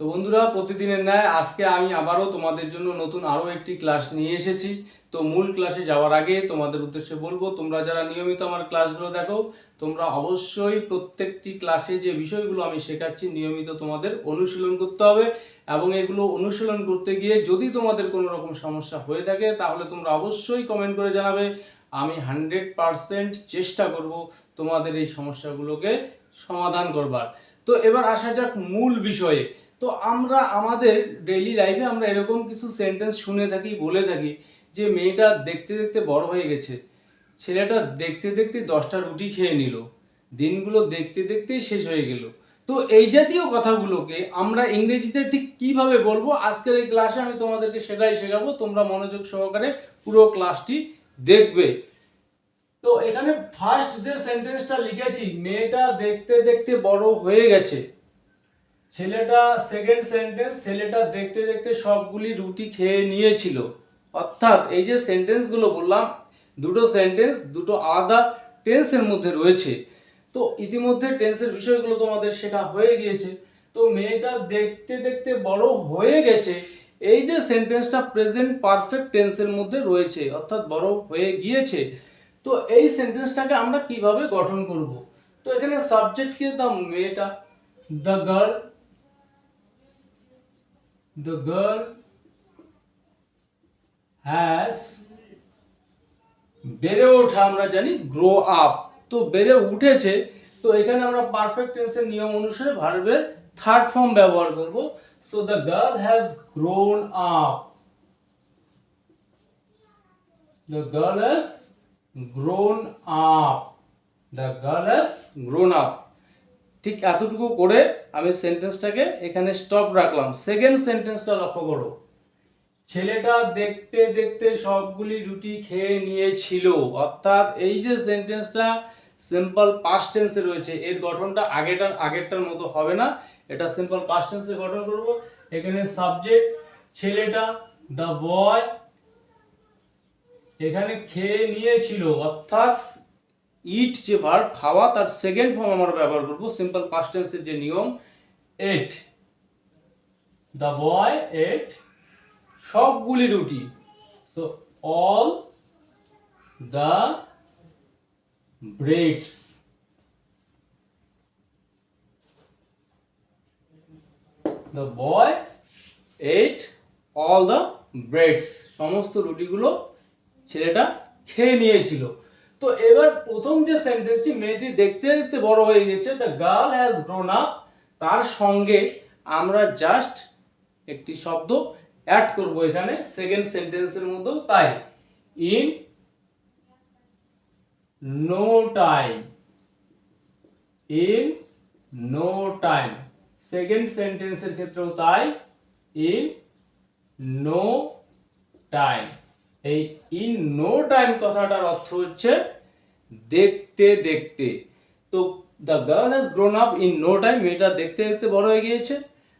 তো বন্ধুরা, প্রতিদিনের ন্যায় আজকে আমি আবারও তোমাদের জন্য নতুন আরও একটি ক্লাস নিয়ে এসেছি। তো মূল ক্লাসে যাওয়ার আগে তোমাদের উদ্দেশ্যে বলব, তোমরা যারা নিয়মিত আমার ক্লাসগুলো দেখো, তোমরা অবশ্যই প্রত্যেকটি ক্লাসে যে বিষয়গুলো আমি শেখাচ্ছি নিয়মিত তোমাদের অনুশীলন করতে হবে এবং এগুলো অনুশীলন করতে গিয়ে যদি তোমাদের কোনো রকম সমস্যা হয়ে থাকে, তাহলে তোমরা অবশ্যই কমেন্ট করে জানাবে। আমি হান্ড্রেড পারসেন্ট চেষ্টা করব তোমাদের এই সমস্যাগুলোকে সমাধান করবার। তো এবার আসা যাক মূল বিষয়ে। তো আমরা আমাদের ডেইলি লাইফে আমরা এরকম কিছু সেন্টেন্স শুনে থাকি, বলে থাকি যে মেয়েটা দেখতে দেখতে বড় হয়ে গেছে। ছেলেটা দেখতে দেখতে দশটা রুটি খেয়ে নিল। দিনগুলো দেখতে দেখতেই শেষ হয়ে গেল। তো এই জাতীয় কথাগুলোকে আমরা ইংরেজিতে ঠিক কীভাবে বলব, আজকের এই ক্লাসে আমি তোমাদেরকে সেটাই শেখাবো। তোমরা মনোযোগ সহকারে পুরো ক্লাসটি দেখবে। তো এখানে ফার্স্ট যে সেন্টেন্সটা লিখেছি, মেয়েটা দেখতে দেখতে বড় হয়ে গেছে। ছেলেটা সেকেন্ড সেন্টেন্স ছেলেটা দেখতে দেখতে সবগুলি রুটি খেয়ে নিয়েছিল। অর্থাৎ এই যে সেন্টেন্সগুলো বললাম, দুটো সেন্টেন্স দুটো আলাদা টেন্সের মধ্যে রয়েছে। তো ইতিমধ্যে টেন্সের বিষয়গুলো তোমাদের শেখা হয়ে গিয়েছে। তো মেয়েটা দেখতে দেখতে বড় হয়ে গেছে। এই যে সেন্টেন্সটা প্রেজেন্ট পারফেক্ট টেন্সের মধ্যে রয়েছে, অর্থাৎ বড় হয়ে গিয়েছে। তো এই সেন্টেন্সটাকে আমরা কীভাবে গঠন করব? তো এখানে সাবজেক্ট কি? দ্য মেয়েটা the girl the girl has বেড়ে ওঠা, আমরা জানি গ্রো আপ তো বেড়ে উঠেছে, তো এখানে আমরা পারফেক্ট টেন্সের নিয়ম অনুসারে ভার্বের থার্ড ফর্ম ব্যবহার করব। So the girl has grown up the girl has grown up the girl has grown up ঠিক এতটুকু করে আমি সেন্টেন্সটাকে এখানে স্টপ রাখলাম। সেকেন্ড সেন্টেন্সটা লক্ষ্য করো। ছেলেটা দেখতে দেখতে সবগুলি রুটি খেয়ে নিয়েছিল। অর্থাৎ এই যে সেন্টেন্সটা সিম্পল পাস্ট টেন্সে রয়েছে, এর গঠনটা আগেটার, আগেরটার মতো হবে না। এটা সিম্পল পাস্ট টেন্সে গঠন করব। এখানে সাবজেক্ট ছেলেটা দ্য বয় এখানে খেয়ে নিয়েছিল। অর্থাৎ ইট যে ভার্ব খাওয়া, তার সেকেন্ড ফর্ম আমরা ব্যবহার করব সিম্পল পাস্ট টেন্সের যে নিয়ম এট দ্য বয় এট সবগুলি রুটি। So all the breads the boy ate all the breads সমস্ত রুটিগুলো ছেলেটা খেয়ে নিয়েছিল। তো এবার প্রথম যে সেন্টেন্সটি মেয়েটি দেখতে দেখতে বড় হয়ে গেছে the girl has grown up তার সঙ্গে আমরা জাস্ট একটি শব্দ অ্যাড করব এখানে সেকেন্ড সেন্টেন্সের মধ্যে তাই। In no time in no time second সেন্টেন্সের ক্ষেত্রেও তাই ইন নো টাইম এই ইন নো টাইম কথাটার অর্থ হচ্ছে দেখতে দেখতে। তো the girl has grown up in no time মেয়েটা দেখতে দেখতে বড় হয়ে গিয়েছে।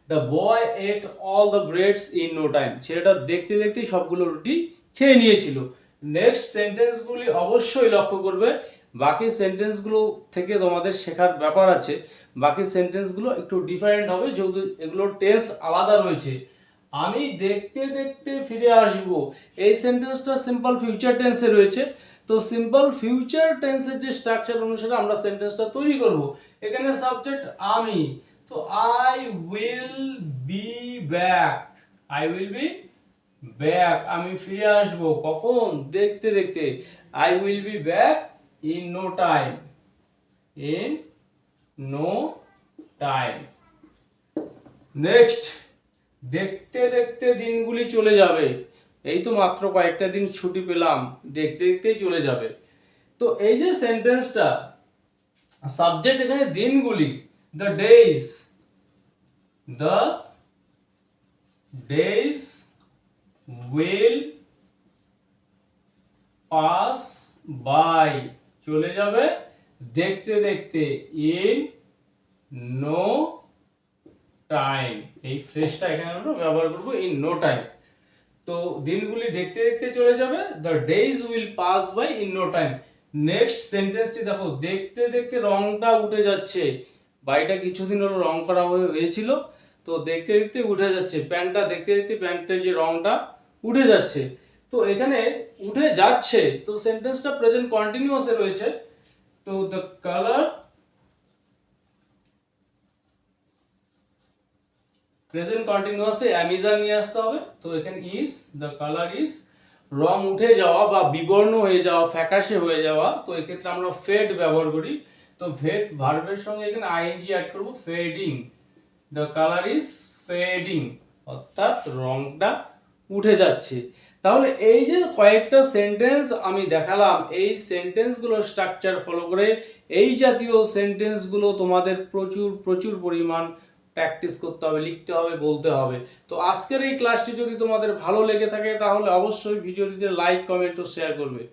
The boy ate all the breads in no time ছেলেটা দেখতে, দেখতেই সবগুলো রুটি খেয়ে নিয়েছিল। নেক্সট সেন্টেন্সগুলি অবশ্যই লক্ষ্য করবে। বাকি সেন্টেন্সগুলো থেকে তোমাদের শেখার ব্যাপার আছে। বাকি সেন্টেন্সগুলো একটু ডিফারেন্ট হবে, যেহেতু এগুলোর টেন্স আলাদা রয়েছে। আমি দেখতে দেখতে ফিরে আসব। এই সেন্টেন্সটা সিম্পল ফিউচার টেন্সে রয়েছে। তো সিম্পল ফিউচার টেন্সের যে স্ট্রাকচার অনুসারে আমরা সেন্টেন্সটা তৈরি করব। এখানে সাবজেক্ট আমি। তো I will be back I will be back আমি ফিরে আসব। কখন? দেখতে দেখতে। I will be back in no time in no time next দেখতে দেখতে দিনগুলি চলে যাবে। এই তো মাত্র কয়েকটা দিন ছুটি পেলাম, দেখতে দেখতেই চলে যাবে। তো এই যে সেন্টেন্সটা সাবজেক্ট এখানে দিনগুলি the days the days will pass by চলে যাবে দেখতে দেখতে ইন নো টাইম এই ফ্রেশটা এখানে আমরা ব্যবহার করব ইন নো টাইম তো দিনগুলি দেখতে দেখতে চলে যাবে the days will pass by in no time next সেন্টেন্সটি দেখো, দেখতে দেখতে রংটা উঠে যাচ্ছে। বাড়িটা কিছুদিন হলো রং করা হয়েছিল, তো দেখতে দেখতে উঠে যাচ্ছে। প্যান্টটা, দেখতে দেখতে প্যান্টের যে রংটা উঠে যাচ্ছে। তো এখানে উঠে যাচ্ছে, তো সেন্টেন্সটা প্রেজেন্ট কন্টিনিউয়াসে রয়েছে। তো দ্য কালার প্রেজেন্ট কন্টিনিউয়াসে অ্যামিজা নিয়ে আসতে হবে। তো এখানে ইজ দ্য কালার ইজ রং উঠে যাওয়া বা বিবর্ণ হয়ে যাওয়া, ফ্যাকাশে হয়ে যাওয়া, তো এক্ষেত্রে আমরা ফেড ব্যবহার করি। তো ফেড ভার্বের সঙ্গে এখানে আইএনজি অ্যাড করব fading the colour is fading অর্থাৎ রংটা উঠে যাচ্ছে। তাহলে এই যে কয়েকটা সেন্টেন্স আমি দেখালাম, এই সেন্টেন্সগুলো স্ট্রাকচার ফলো করে এই জাতীয় সেন্টেন্সগুলো তোমাদের প্রচুর প্রচুর পরিমাণ প্র্যাকটিস করতে হবে, লিখতে হবে, বলতে হবে। তো আজকের এই ক্লাসটি যদি তোমাদের ভালো লেগে থাকে, তাহলে অবশ্যই ভিডিওটিতে লাইক কমেন্ট ও শেয়ার করবে।